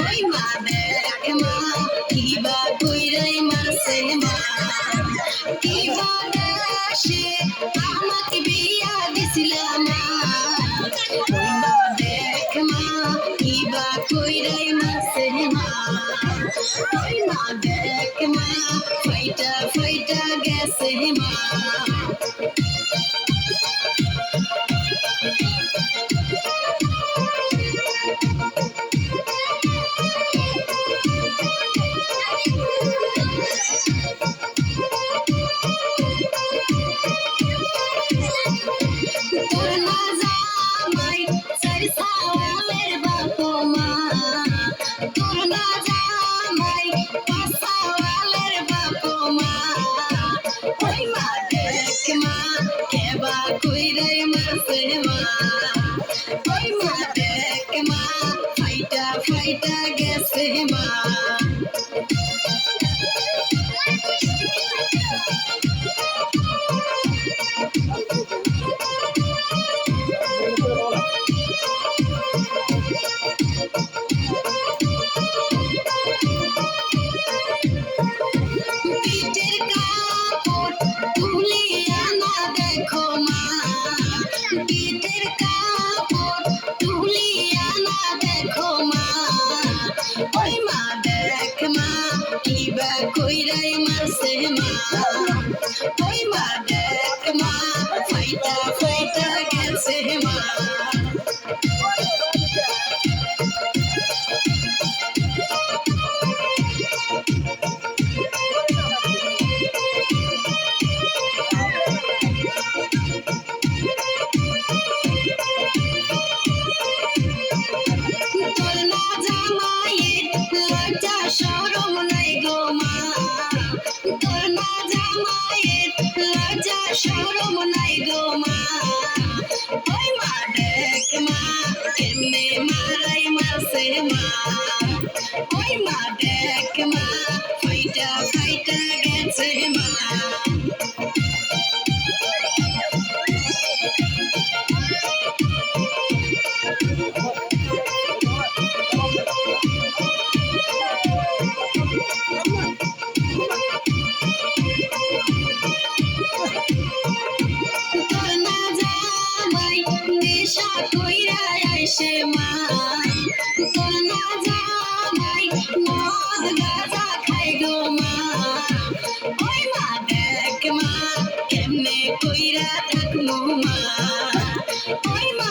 Oi, mother, come on. Sigma. பெருமா আসে মা। কোনা জামাই মদ গাজা খায় গো মা। ওই মা দেখ মা, কেমনে কইরা থাকমু মা। ওই মা